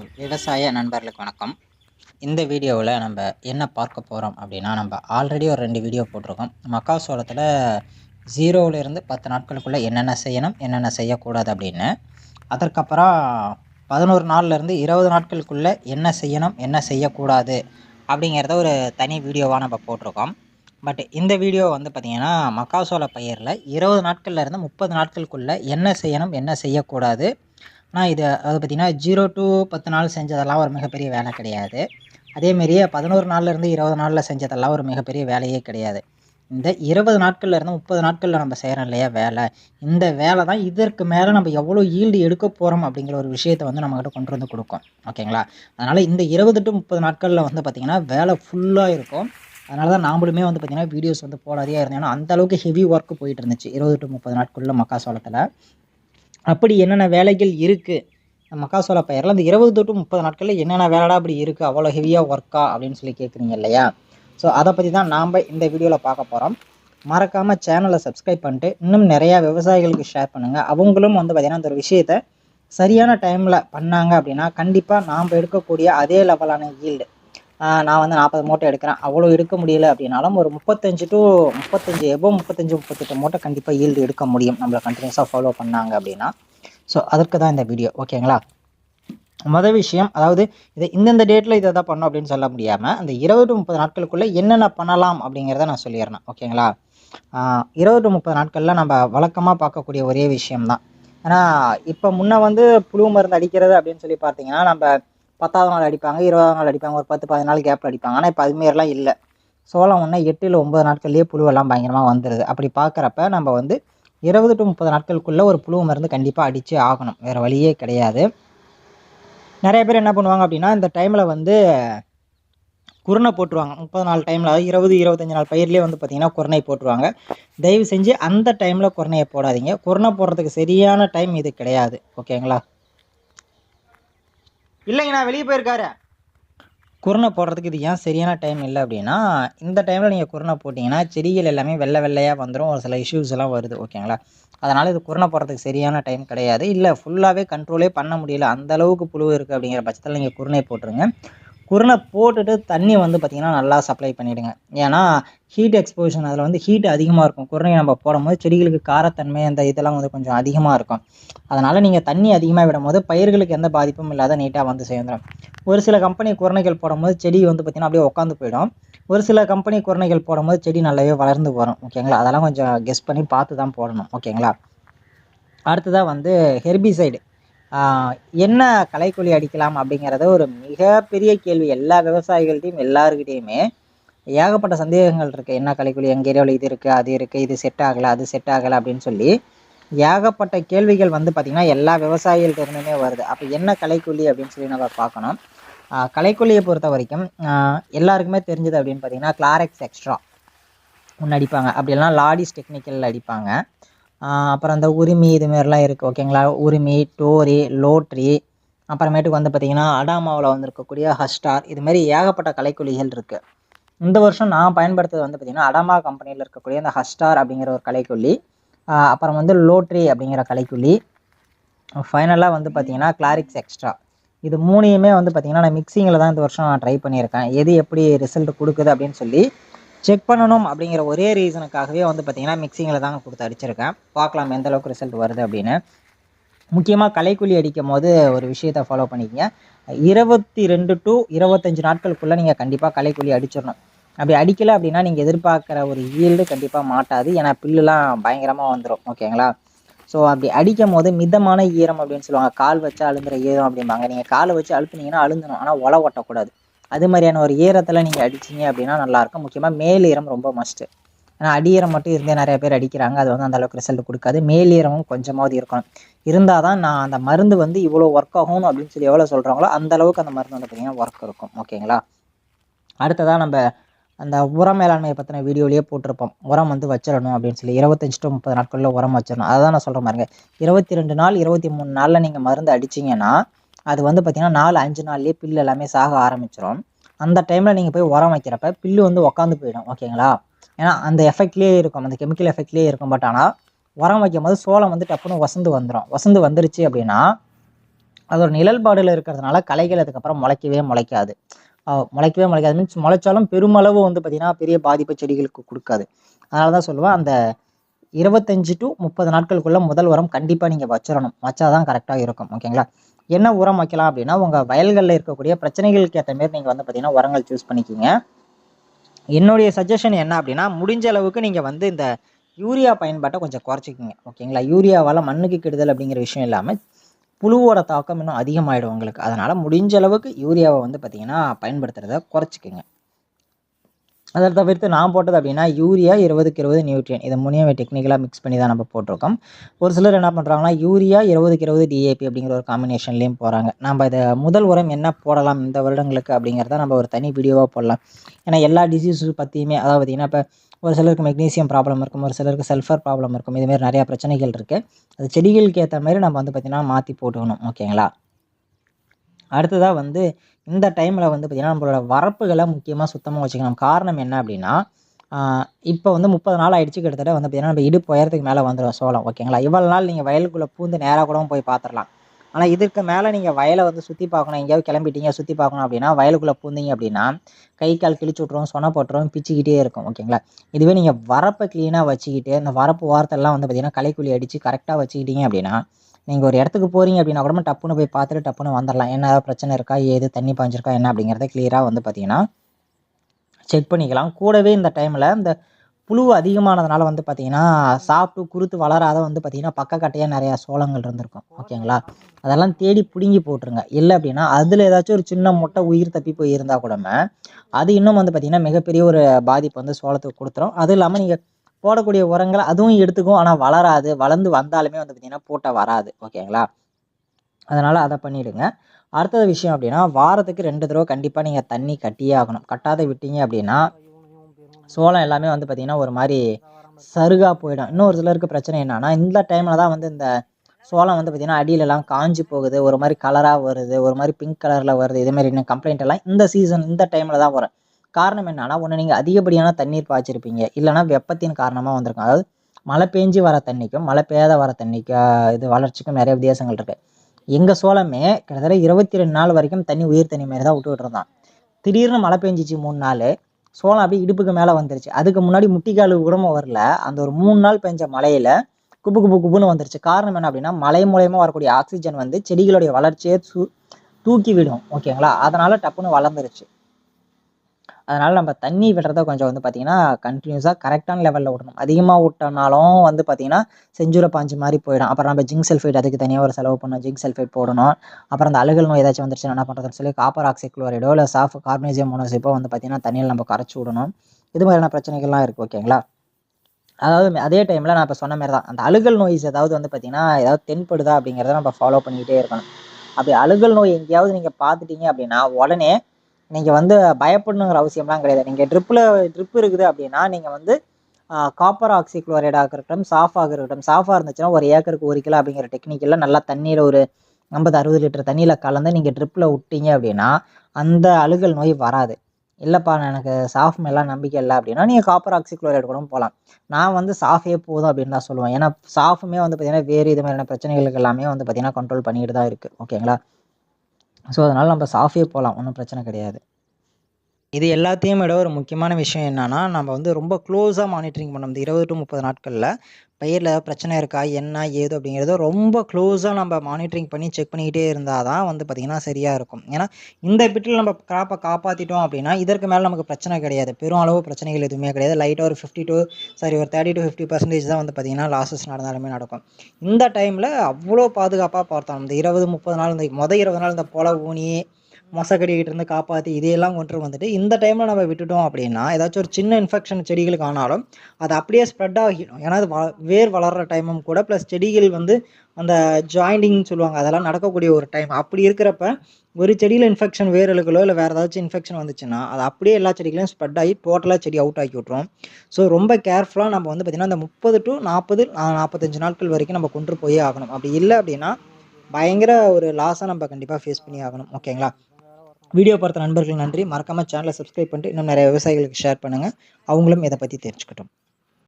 விவசாய நண்பர்களுக்கு வணக்கம். இந்த வீடியோவில் நம்ம என்ன பார்க்க போகிறோம் அப்படின்னா நம்ம ஆல்ரெடி ஒரு ரெண்டு வீடியோ போட்டிருக்கோம். மக்காசோளத்தில் ஜீரோவிலேருந்து பத்து நாட்களுக்குள்ளே என்னென்ன செய்யணும் என்னென்ன செய்யக்கூடாது அப்படின்னு. அதற்கப்புறம் பதினோரு நாள்லேருந்து இருபது நாட்களுக்குள்ளே என்ன செய்யணும் என்ன செய்யக்கூடாது அப்படிங்கிறத ஒரு தனி வீடியோவாக நம்ம போட்டிருக்கோம். பட் இந்த வீடியோ வந்து பார்த்திங்கன்னா மக்காசோள பயிரில் இருபது நாட்கள்லேருந்து முப்பது நாட்களுக்குள்ளே என்ன செய்யணும் என்ன செய்யக்கூடாது ஆனால் இது அது பார்த்திங்கன்னா ஜீரோ டு பத்து நாள் செஞ்சதெல்லாம் ஒரு மிகப்பெரிய வேலை கிடையாது. அதேமாரியே பதினோரு நாள்லேருந்து இருபது நாளில் செஞ்சதெல்லாம் ஒரு மிகப்பெரிய வேலையே கிடையாது. இந்த இருபது நாட்கள்லேருந்து முப்பது நாட்களில் நம்ம செய்கிறோம் இல்லையா வேலை? இந்த வேலை தான் இதற்கு மேலே நம்ம எவ்வளோ ஈல்டு எடுக்க போகிறோம் அப்படிங்கிற ஒரு விஷயத்தை வந்து நம்மக்கிட்ட கொண்டு வந்து கொடுக்கும். ஓகேங்களா? அதனால் இந்த இருபது டு முப்பது நாட்களில் வந்து பார்த்திங்கன்னா வேலை ஃபுல்லாக இருக்கும். அதனால தான் நாமளுமே வந்து பார்த்திங்கன்னா வீடியோஸ் வந்து போடாதே இருந்தேன். ஏன்னா அந்தளவுக்கு ஹெவி ஒர்க் போயிட்டு இருந்துச்சு. இருபது டு முப்பது நாட்களில் மக்காசோளத்தில் அப்படி என்னென்ன வேலைகள் இருக்குது மக்காசோள பயிரில் அந்த இருபது தொட்டு முப்பது நாட்களில் என்னென்ன வேலைடா அப்படி இருக்குது அவ்வளோ ஹெவியாக ஒர்க்கா அப்படின்னு சொல்லி கேட்குறீங்க இல்லையா? ஸோ அதை பற்றி தான் நாம் இந்த வீடியோவில் பார்க்க போகிறோம் மறக்காமல் சேனலை சப்ஸ்கிரைப் பண்ணிட்டு இன்னும் நிறையா விவசாயிகளுக்கு ஷேர் பண்ணுங்கள் அவங்களும் வந்து பார்த்திங்கன்னா அந்த ஒரு விஷயத்தை சரியான டைமில் பண்ணாங்க அப்படின்னா கண்டிப்பாக நாம் எடுக்கக்கூடிய அதே லெவலான ஈல்டு நான் வந்து நாற்பது மூட்டை எடுக்கிறேன். அவ்வளோ எடுக்க முடியல அப்படின்னாலும் ஒரு முப்பத்தஞ்சு டு முப்பத்தஞ்சு எபோ முப்பத்தஞ்சு முப்பத்தெட்டு மூட்டை கண்டிப்பாக ஈல்டு எடுக்க முடியும். நம்மளை கண்டினியூஸாக ஃபாலோ பண்ணாங்க அப்படின்னா. ஸோ அதற்கு தான் இந்த வீடியோ ஓகேங்களா மொதல் விஷயம் அதாவது இதை இந்தந்த டேட்டில் இதை தான் பண்ணோம் அப்படின்னு சொல்ல முடியாமல் அந்த இருபது டு முப்பது நாட்களுக்குள்ளே என்னென்ன பண்ணலாம் அப்படிங்கிறத நான் சொல்லிடுறேன் ஓகேங்களா இருபது டு முப்பது நாட்களில் நம்ம வழக்கமாக பார்க்கக்கூடிய ஒரே விஷயம்தான். ஏன்னா இப்போ முன்னே வந்து புழு மருந்து அடிக்கிறது அப்படின்னு சொல்லி பார்த்தீங்கன்னா நம்ம பத்தாவது நாள் அடிப்பாங்க இருபதாவது நாள் அடிப்பாங்க ஒரு பத்து பதினாலு நாள் கேப்பில் அடிப்பாங்க. ஆனால் இப்போ அதுமாரிலாம் இல்லை. சோளம் ஒன்று எட்டு இல்லை ஒம்பது நாட்கள்லேயே புழுவெல்லாம் பயங்கரமாக வந்துடுது அப்படி பார்க்குறப்ப நம்ம வந்து இருபது டு முப்பது நாட்களுக்குள்ளே ஒரு புழு மருந்து கண்டிப்பாக அடித்து ஆகணும். வேறு வழியே கிடையாது. நிறைய பேர் என்ன பண்ணுவாங்க அப்படின்னா இந்த டைமில் வந்து குருணை போட்டுருவாங்க. முப்பது நாள் டைமில் அதாவது இருபது இருபத்தஞ்சி நாள் பயிர்லேயே வந்து பார்த்திங்கன்னா குருணை போட்டுருவாங்க. தயவு செஞ்சு அந்த டைமில் குருணையை போடாதீங்க. குருணை போடுறதுக்கு சரியான டைம் இது கிடையாது. ஓகேங்களா? இல்லைங்க நான் வெளியே போயிருக்காரு. குருணை போடுறதுக்கு இது ஏன் சரியான டைம் இல்லை அப்படின்னா இந்த டைமில் நீங்கள் குருணை போட்டிங்கன்னா செடிகள் எல்லாமே வெள்ளை வெள்ளையாக வந்துடும் ஒரு சில இஷ்யூஸ் எல்லாம் வருது ஓகேங்களா அதனால் இது குருணை போடுறதுக்கு சரியான டைம் கிடையாது. இல்லை ஃபுல்லாகவே கண்ட்ரோலே பண்ண முடியல அந்த அளவுக்கு புழு இருக்குது அப்படிங்கிற பட்சத்தில் நீங்கள் குருணை போட்டுருங்க. குருணை போட்டுட்டு தண்ணி வந்து பார்த்திங்கன்னா நல்லா சப்ளை பண்ணிவிடுங்க ஏன்னா ஹீட் எக்ஸ்போஷன் அதில் வந்து ஹீட் அதிகமாக இருக்கும். குருணையை நம்ம போடும்போது செடிகளுக்கு காரத்தன்மை அந்த இதெல்லாம் வந்து கொஞ்சம் அதிகமாக இருக்கும். அதனால் நீங்கள் தண்ணி அதிகமாக விடும்போது பயிர்களுக்கு எந்த பாதிப்பும் இல்லாத நீட்டாக வந்து சேர்ந்துடும் ஒரு சில கம்பெனி குருணைகள் போடும்போது செடி வந்து பார்த்திங்கன்னா அப்படியே உட்காந்து போயிடும். ஒரு சில கம்பெனி குரணைகள் போடும்போது செடி நல்லாவே வளர்ந்து வரும். ஓகேங்களா அதெல்லாம் கொஞ்சம் கெஸ் பண்ணி பார்த்து தான் போடணும் ஓகேங்களா அடுத்ததாக வந்து ஹெர்பிசைடு என்ன களைக்கொல்லி அடிக்கலாம் அப்படிங்கிறத ஒரு மிகப்பெரிய கேள்வி. எல்லா விவசாயிகள்கிட்டையும் எல்லாருக்கிட்டேயுமே ஏகப்பட்ட சந்தேகங்கள் இருக்குது என்ன களைக்கொல்லி எங்கள் ஏரியாவில் இது இருக்குது அது இருக்குது இது செட் ஆகலை அது செட் ஆகலை அப்படின்னு சொல்லி ஏகப்பட்ட கேள்விகள் வந்து பார்த்திங்கன்னா எல்லா விவசாயிகள்கிட்ட இருந்துமே வருது. அப்போ என்ன களைக்கொல்லி அப்படின்னு சொல்லி நம்ம பார்க்கணும். களைக்கொல்லியை பொறுத்த வரைக்கும் எல்லாருக்குமே தெரிஞ்சது அப்படின்னு பார்த்தீங்கன்னா கிளாரெக்ஸ் எக்ஸ்ட்ரா ஒன்று அடிப்பாங்க. அப்படி இல்லைனா லாடிஸ் டெக்னிக்கல் அடிப்பாங்க. அப்புறம் அந்த உரிமை இது மாதிரிலாம் இருக்குது ஓகேங்களா? உரிமை டோரி லோட்ரி அப்புறமேட்டுக்கு வந்து பார்த்திங்கன்னா அடாமாவில் வந்து இருக்கக்கூடிய ஹஸ்டார் இதுமாரி ஏகப்பட்ட கலைக்குழிகள் இருக்குது இந்த வருஷம் நான் பயன்படுத்துறது வந்து பார்த்திங்கன்னா அடாமா கம்பெனியில் இருக்கக்கூடிய அந்த ஹஸ்டார் அப்படிங்கிற ஒரு கலைக்கொல்லி அப்புறம் வந்து லோட்ரி அப்படிங்கிற கலைக்கொல்லி ஃபைனலாக வந்து பார்த்திங்கன்னா கிளாரிக்ஸ் எக்ஸ்ட்ரா இது மூணையுமே வந்து பார்த்திங்கன்னா நான் மிக்சிங்கில் தான் இந்த வருஷம் நான் ட்ரை பண்ணியிருக்கேன். எது எப்படி ரிசல்ட் கொடுக்குது அப்படின்னு சொல்லி செக் பண்ணணும் அப்படிங்கிற ஒரே ரீசனுக்காகவே வந்து பார்த்திங்கன்னா மிக்சிங்கில் தாங்க கொடுத்து அடிச்சிருக்கேன். பார்க்கலாம் எந்த அளவுக்கு ரிசல்ட் வருது அப்படின்னு. முக்கியமாக கலைக்குழி அடிக்கும் போது ஒரு விஷயத்தை ஃபாலோ பண்ணிக்கங்க. இருபத்தி ரெண்டு டு இருபத்தஞ்சி நாட்களுக்குள்ளே நீங்கள் கண்டிப்பாக கலைக்குழி அடிச்சிடணும். அப்படி அடிக்கலை அப்படின்னா நீங்கள் எதிர்பார்க்குற ஒரு ஈல்டு கண்டிப்பாக மாட்டாது. ஏன்னா பில்லுலாம் பயங்கரமாக வந்துடும் ஓகேங்களா ஸோ அப்படி அடிக்கும் போது மிதமான ஈரம் அப்படின்னு சொல்லுவாங்க. கால் வச்சு அழுந்துற ஈரம் அப்படிம்பாங்க. நீங்கள் காலை வச்சு அழுத்துனீங்கன்னா அழுந்தணும். ஆனால் ஒலை ஒட்டக்கூடாது. அது மாதிரியான ஒரு ஈரத்தில் நீங்கள் அடிச்சிங்க அப்படின்னா நல்லாயிருக்கும் முக்கியமாக மேல் ஈரம் ரொம்ப மஸ்ட்டு ஏன்னா அடியீரம் மட்டும் இருந்தே நிறைய பேர் அடிக்கிறாங்க. அது வந்து அந்தளவுக்கு ரிசல்ட் கொடுக்காது. மேல் ஈரமும் கொஞ்சமாவது இருக்கணும். இருந்தால் தான் நான் அந்த மருந்து வந்து இவ்வளோ ஒர்க் ஆகும் அப்படின்னு சொல்லி எவ்வளோ சொல்கிறாங்களோ அந்த அளவுக்கு அந்த மருந்து வந்து பார்த்திங்கன்னா ஒர்க் இருக்கும். ஓகேங்களா அடுத்ததாக நம்ம அந்த உரம் மேலாண்மையை பற்றின வீடியோலேயே போட்டிருப்போம். உரம் வந்து வச்சிடணும் அப்படின்னு சொல்லி. இருபத்தஞ்சி டு முப்பது நாட்களில் உரம் வச்சிடணும். அதை தான் நான் சொல்கிற மாதிரிங்க இருபத்தி ரெண்டு நாள் இருபத்தி மூணு நாளில் நீங்கள் மருந்து அடிச்சிங்கன்னா அது வந்து பார்த்திங்கன்னா நாலு அஞ்சு நாள்லேயே பில்லு எல்லாமே சாக ஆரம்பிச்சிடும் அந்த டைமில் நீங்கள் போய் உரம் வைக்கிறப்ப பில்லு வந்து உக்காந்து போயிடும் ஓகேங்களா ஏன்னா அந்த எஃபெக்ட்லேயே இருக்கும் அந்த கெமிக்கல் எஃபெக்ட்லேயே இருக்கும். பட் ஆனால் உரம் வைக்கும் போது சோளம் வந்து டப்புன்னு வசந்து வந்துடும் வசந்து வந்துருச்சு அப்படின்னா அதோட நிழல்பாடில் இருக்கிறதுனால களைகள் அதுக்கப்புறம் முளைக்கவே முளைக்காது. முளைக்கவே முளைக்காது. மீன்ஸ் முளைச்சாலும் பெருமளவு வந்து பார்த்திங்கன்னா பெரிய பாதிப்பு செடிகளுக்கு கொடுக்காது. அதனால தான் சொல்லுவேன் அந்த இருபத்தஞ்சு டு முப்பது நாட்களுக்குள்ளே முதல் உரம் கண்டிப்பாக நீங்கள் வச்சிடணும் வச்சாதான் கரெக்டாக இருக்கும் ஓகேங்களா என்ன உரம் வைக்கலாம் அப்படின்னா உங்கள் வயல்களில் இருக்கக்கூடிய பிரச்சனைகளுக்கு ஏற்ற மாரி நீங்கள் வந்து பார்த்தீங்கன்னா உரங்கள் சூஸ் பண்ணிக்கிங்க. என்னுடைய சஜஷன் என்ன அப்படின்னா முடிஞ்ச அளவுக்கு நீங்கள் வந்து இந்த யூரியா பயன்பாட்டை கொஞ்சம் குறைச்சிக்கிங்க. ஓகேங்களா யூரியாவால் மண்ணுக்கு கெடுதல் அப்படிங்கிற விஷயம் இல்லாமல் புழுவோட தாக்கம் இன்னும் அதிகமாகிடும் உங்களுக்கு. அதனால் முடிஞ்ச அளவுக்கு யூரியாவை வந்து பார்த்தீங்கன்னா பயன்படுத்துகிறத குறைச்சிக்கோங்க. அதை தவிர்த்து நான் போட்டது அப்படின்னா யூரியா இருபதுக்கு இருபது நியூட்ரியன். இதை மூணையும் டெக்னிக்கலாக மிக்ஸ் பண்ணி தான் நம்ம போட்டிருக்கோம். ஒரு சிலர் என்ன பண்ணுறாங்கன்னா யூரியா இருபதுக்கு இருபது டிஏபி அப்படிங்கிற ஒரு காம்பினேஷன்லேயும் போகிறாங்க நம்ம இதை முதல் உரம் என்ன போடலாம் இந்த வருடங்களுக்கு அப்படிங்கிறத நம்ம ஒரு தனி வீடியோவாக போடலாம். ஏன்னா எல்லா டிசீஸ் பற்றியுமே அதாவது பார்த்திங்கன்னா இப்போ ஒரு சிலருக்கு மெக்னீசியம் ப்ராப்ளம் இருக்கும் ஒரு சிலருக்கு சல்ஃபர் ப்ராப்ளம் இருக்கும். இதுமாரி நிறையா பிரச்சனைகள் இருக்குது அது செடிகளுக்கு ஏற்ற மாதிரி நம்ம வந்து பார்த்திங்கன்னா மாற்றி போட்டுக்கணும். ஓகேங்களா அடுத்ததாக வந்து இந்த டைமில் வந்து பார்த்திங்கன்னா நம்மளோட வரப்புகளை முக்கியமாக சுத்தமாக வச்சுக்கணும். காரணம் என்ன அப்படின்னா இப்போ வந்து முப்பது நாள் ஆயிடுச்சு கிட்டத்தட்ட வந்து பார்த்திங்கன்னா நம்ம இடுப்பு உயரத்துக்கு மேலே வந்துடும் சோளம் ஓகேங்களா? இவ்வளோ நாள் நீங்கள் வயலுக்குள்ளே பூந்து நேராக கூட போய் பார்த்துடலாம் ஆனால் இதற்கு மேலே நீங்கள் வயலை வந்து சுற்றி பார்க்கணும். எங்கேயாவது கிளம்பிட்டீங்க சுற்றி பார்க்கணும் அப்படின்னா வயலுக்குள்ளே பூந்தீங்க அப்படின்னா கை கால் கிழிச்சு விட்ருவோம் சொன போட்டுரும் பிச்சுக்கிட்டே இருக்கும் ஓகேங்களா? இதுவே நீங்கள் வரப்பை க்ளீனாக வச்சுக்கிட்டு இந்த வரப்பு வாரத்தெல்லாம் வந்து பார்த்திங்கன்னா களைக்குழி அடித்து கரெக்டாக வச்சுக்கிட்டீங்க அப்படின்னா நீங்கள் ஒரு இடத்துக்கு போகிறீங்க அப்படின்னா கூட டப்புன்னு போய் பார்த்துட்டு டப்புன்னு வந்துடலாம். என்ன பிரச்சனை இருக்கா? ஏது தண்ணி பாஞ்சிருக்கா என்ன? அப்படிங்கிறத கிளியராக வந்து பார்த்தீங்கன்னா செக் பண்ணிக்கலாம். கூடவே இந்த டைமில் இந்த புழு அதிகமானதுனால வந்து பார்த்தீங்கன்னா சாப்பிட்டு குருத்து வளராத வந்து பார்த்தீங்கன்னா பக்கக்கட்டையாக நிறையா சோளங்கள் இருந்திருக்கும். ஓகேங்களா? அதெல்லாம் தேடி பிடுங்கி போட்டுருங்க. இல்லை அப்படின்னா அதில் ஏதாச்சும் ஒரு சின்ன முட்டை உயிர் தப்பி போய் இருந்தால் கூடமே அது இன்னும் வந்து பார்த்திங்கன்னா மிகப்பெரிய ஒரு பாதிப்பு வந்து சோளத்துக்கு கொடுத்துரும். அதுவும் இல்லாமல் நீங்கள் போடக்கூடிய உரங்களை அதுவும் எடுத்துக்கும். ஆனால் வளராது. வளர்ந்து வந்தாலுமே வந்து பார்த்திங்கன்னா போட்டால் வராது. ஓகேங்களா? அதனால் அதை பண்ணிவிடுங்க அடுத்தது விஷயம் அப்படின்னா வாரத்துக்கு ரெண்டு தடவை கண்டிப்பாக நீங்கள் தண்ணி கட்டியே ஆகணும். கட்டாத விட்டீங்க அப்படின்னா சோளம் எல்லாமே வந்து பார்த்திங்கன்னா ஒரு மாதிரி சருகாக போயிடும். இன்னும் ஒரு சிலருக்கு பிரச்சனை என்னன்னா இந்த டைமில் தான் வந்து இந்த சோளம் வந்து பார்த்திங்கன்னா அடியிலலாம் காஞ்சி போகுது. ஒரு மாதிரி கலராக வருது. ஒரு மாதிரி பிங்க் கலரில் வருது. இதேமாரி இன்னும் கம்ப்ளைண்ட் எல்லாம் இந்த சீசன் இந்த டைமில் தான் வரும். காரணம் என்னன்னா ஒன்று நீங்கள் அதிகப்படியான தண்ணீர் பாய்ச்சிருப்பீங்க. இல்லைனா வெப்பத்தின் காரணமாக வந்திருக்கும். அதாவது மழை பெஞ்சு வர தண்ணிக்கும் மழை பெய்யாத வர தண்ணிக்கு இது வளர்ச்சிக்கும் நிறைய வித்தியாசங்கள் இருக்குது எங்கள் சோளமே கிட்டத்தட்ட இருபத்தி ரெண்டு நாள் வரைக்கும் தண்ணி உயிர் தண்ணி மாரி தான் விட்டுக்கிட்டு இருந்தான். திடீர்னு மழை பெஞ்சிச்சு மூணு நாள் சோளம் அப்படியே இடுப்புக்கு மேலே வந்துருச்சு. அதுக்கு முன்னாடி முட்டிக்காலு கூட வரல. அந்த ஒரு மூணு நாள் பெஞ்ச மழையில் குப்பு குப்பு குப்புன்னு வந்துருச்சு. காரணம் என்ன அப்படின்னா மழை மூலயமா வரக்கூடிய ஆக்சிஜன் வந்து செடிகளுடைய வளர்ச்சியை தூ தூக்கி விடும். ஓகேங்களா? அதனால் டப்புன்னு வளர்ந்துருச்சு. அதனால் நம்ம தண்ணி விடுறத கொஞ்சம் வந்து பார்த்திங்கன்னா கண்டினியூஸாக கரெக்டான லெவலில் விடணும். அதிகமாக விட்டோம்னாலும் வந்து பார்த்திங்கன்னா செஞ்சூரை பாஞ்சு மாதிரி போயிடும். அப்புறம் நம்ம ஜிங்க் சல்ஃபேட் அதுக்கு தனியாக ஒரு செலவு பண்ணணும். ஜிங்க் சல்ஃபேட் போடணும். அப்புறம் அந்த அழுகல் நோய் ஏதாச்சும் வந்துருச்சுன்னா என்ன பண்ணுறதுன்னு சொல்லி காப்பர் ஆக்சிக்ளோரைடோ இல்லை சாஃப் கார்பனேசியம் மோனோசிப்போ வந்து பார்த்திங்கன்னா தண்ணியில் நம்ம கரைச்சி விடணும். இது மாதிரியான பிரச்சனைகள்லாம் இருக்குது ஓகேங்களா அதாவது அதே டைமில் நான் இப்போ சொன்ன மாதிரி தான் அந்த அழுகல் நோய்ஸ் ஏதாவது வந்து பார்த்திங்கன்னா ஏதாவது தென்படுதா அப்படிங்கிறத நம்ம ஃபாலோ பண்ணிக்கிட்டே இருக்கணும். அப்படி அழுகல் நோய் எங்கேயாவது நீங்கள் பார்த்துட்டீங்க அப்படின்னா உடனே நீங்கள் வந்து பயப்படணுங்கிற அவசியம்லாம் கிடையாது. நீங்கள் ட்ரிப்பில் ட்ரிப் இருக்குது அப்படின்னா நீங்கள் வந்து காப்பர் ஆக்சி குளோரைடாக இருக்கட்டும் சாஃபாக இருக்கட்டும் சாஃபாக இருந்துச்சுன்னா ஒரு ஏக்கருக்கு ஒரு கிலோ அப்படிங்கிற டெக்னிக்கில் நல்லா தண்ணியில் ஒரு ஐம்பது அறுபது லிட்டர் தண்ணியில் கலந்து நீங்கள் ட்ரிப்பில் விட்டீங்க அப்படின்னா அந்த அழுகல் நோய் வராது. இல்லைப்பா எனக்கு சாஃப் மேலாம் நம்பிக்கை இல்லை அப்படின்னா நீங்கள் காப்பர் ஆக்சி குளோரைடு கூட போகலாம். நான் வந்து சாஃபே போதும் அப்படின்னு தான் சொல்லுவேன். ஏன்னா சாஃபுமே வந்து பார்த்திங்கன்னா வேறு இது மாதிரியான பிரச்சனைகளுக்கு எல்லாமே வந்து பார்த்திங்கன்னா கண்ட்ரோல் பண்ணிட்டு தான் இருக்குது ஓகேங்களா? ஸோ அதனால் நம்ம சாஃபே போகலாம். ஒன்றும் பிரச்சனை கிடையாது. இது எல்லாத்தையும் விட ஒரு முக்கியமான விஷயம் என்னன்னா நம்ம வந்து ரொம்ப க்ளோஸாக மானிட்டரிங் பண்ணணும். இந்த இருபது டு முப்பது நாட்களில் பயிரில் பிரச்சனை இருக்கா என்ன ஏது அப்படிங்கிறத ரொம்ப க்ளோஸாக நம்ம மானிட்டரிங் பண்ணி செக் பண்ணிக்கிட்டே இருந்தால் தான் வந்து பார்த்திங்கன்னா சரியாக இருக்கும். ஏன்னா இந்த பிட்டில் நம்ம கிராப்பை காப்பாற்றிட்டோம் அப்படின்னா இதற்கு மேலே நமக்கு பிரச்சனை கிடையாது. பெரும் அளவு பிரச்சனைகள் எதுவுமே கிடையாது. லைட்டாக ஒரு ஃபிஃப்டி டு சாரி ஒரு தேர்ட்டி டு ஃபிஃப்டி பர்சன்டேஜ் தான் வந்து பார்த்திங்கன்னா லாஸஸ் நடந்தாலுமே நடக்கும். இந்த டைமில் அவ்வளோ பாதுகாப்பாக பார்த்தோம் இந்த இருபது முப்பது நாள் இந்த மொதல் இருபது நாள் இந்த பொல ஊனி மொசக்கடிக்கிட்ட இருந்து காப்பாற்றி இதையெல்லாம் கொண்டு வந்துட்டு இந்த டைமில் நம்ம விட்டுட்டோம் அப்படின்னா ஏதாச்சும் ஒரு சின்ன இன்ஃபெக்ஷன் செடிகளுக்கு ஆனாலும் அது அப்படியே ஸ்ப்ரெட் ஆகிடும். ஏன்னா அது வ வேர் வளர்கிற டைமும் கூட ப்ளஸ் செடிகள் வந்து அந்த ஜாயிண்டிங்னு சொல்லுவாங்க அதெல்லாம் நடக்கக்கூடிய ஒரு டைம் அப்படி இருக்கிறப்ப ஒரு செடியில் இன்ஃபெக்ஷன் வேர்களுக்கோ இல்லை வேறு ஏதாச்சும் இன்ஃபெக்ஷன் வந்துச்சுன்னா அது அப்படியே எல்லா செடிகளையும் ஸ்ப்ரெட் ஆகி டோட்டலாக செடி அவுட் ஆக்கி விட்ருவோம் ஸோ ரொம்ப கேர்ஃபுல்லாக நம்ம வந்து பார்த்திங்கன்னா அந்த முப்பது டு நாற்பது நாற்பத்தஞ்சு நாட்கள் வரைக்கும் நம்ம கொண்டு போயே ஆகணும். அப்படி இல்லை அப்படின்னா பயங்கர ஒரு லாஸாக நம்ம கண்டிப்பாக ஃபேஸ் பண்ணி ஆகணும். ஓகேங்களா வீடியோ பார்த்த நண்பர்கள் நன்றி. மறக்காமல் சேனலை சப்ஸ்கிரைப் பண்ணிட்டு இன்னும் நிறைய விவசாயிகளுக்கு ஷேர் பண்ணுங்கள் அவங்களும் இதை பற்றி தெரிஞ்சுக்கட்டும்.